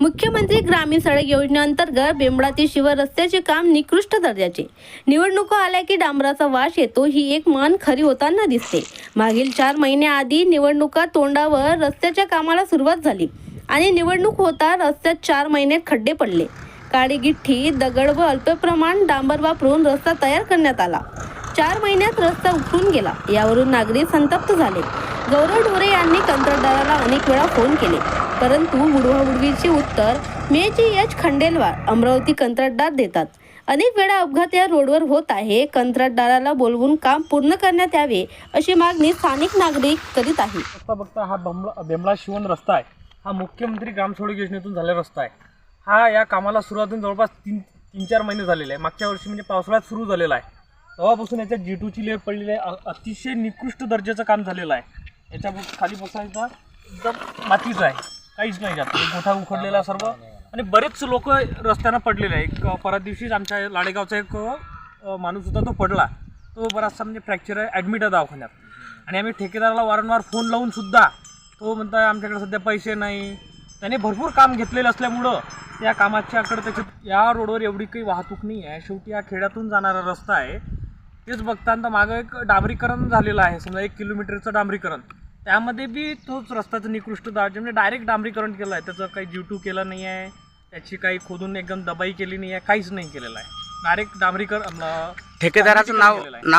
मुख्यमंत्री ग्रामीण सडक योजनेअंतर्गत बेंबळा शिवर रस्त्याचे काम निकृष्ट दर्जाचे. निवडणुका आल्या की डांबराचा वास येतो ही एक मान खरी होताना दिसते. मागील चार महिन्याआधी निवडणुका तोंडावर रस्त्याच्या कामाला सुरुवात झाली आणि निवडणूक होता रस्त्यात चार महिन्यात खड्डे पडले. काळी गिठ्ठी दगड व अल्पप्रमाण डांबर वापरून रस्ता तयार करण्यात आला. चार महिन्यात रस्ता उठून गेला. यावरून नागरिक संतप्त झाले. गौरव ढोरे यांनी कंत्राटदाराला अनेक वेळा फोन केले. परंतु उडवाउडवीचे उत्तर मेची एच खंडेलवार अमरावती कंत्राटदार देतात. अनेक वेळा अपघात या रोडवर होत आहे. कंत्राटदाराला बोलवून काम पूर्ण करण्यात यावे अशी मागणी स्थानिक नागरिक करीत आहे बघता बघता हा बमला बेमला शिवण रस्ता आहे. हा मुख्यमंत्री ग्रामसडक योजनेतून झालेला रस्ता आहे. हा या कामाला सुरुवातून जवळपास तीन तीन चार महिने झालेले आहे मागच्या वर्षी म्हणजे पावसाळ्यात सुरू झालेला आहे. तेव्हापासून याच्यात जी टूची लेअर पडलेली आहे. अतिशय निकृष्ट दर्जाचं काम झालेलं आहे. याच्या खाली बसायचा एकदम मातीचं आहे. काहीच नाही जात. गोठा मोठा उखडलेला सर्व. आणि बरेच लोक रस्त्यानं पडलेले आहे एक परत दिवशीच आमच्या लाडेगावचा एक माणूस होता तो पडला. तो बराचसा म्हणजे फ्रॅक्चर आहे ॲडमिट आहे दवाखान्यात. आणि आम्ही ठेकेदाराला वारंवार फोन लावून सुद्धा तो म्हणता आमच्याकडे सध्या पैसे नाही. त्याने भरपूर काम घेतलेलं असल्यामुळं त्या कामाच्याकडे त्याची या रोडवर एवढी काही वाहतूक नाही आहे. शेवटी या खेड्यातून जाणारा रस्ता आहे. तेच बघताना मागं एक डांबरीकरण झालेलं आहे. समजा एक किलोमीटरचं डांबरीकरण. त्यामध्ये बी तोच रस्त्याचं निकृष्ट दर्जा म्हणजे डायरेक्ट डांबरीकरण केलं आहे. त्याचं काही जीव टू केलं नाही आहे. त्याची काही खोदून एकदम दबाई केली नाही आहे. काहीच नाही केलेलं आहे. डायरेक्ट डांबरीकरण अं, ठेकेदाराचं नाव केलेलं आहे. नाव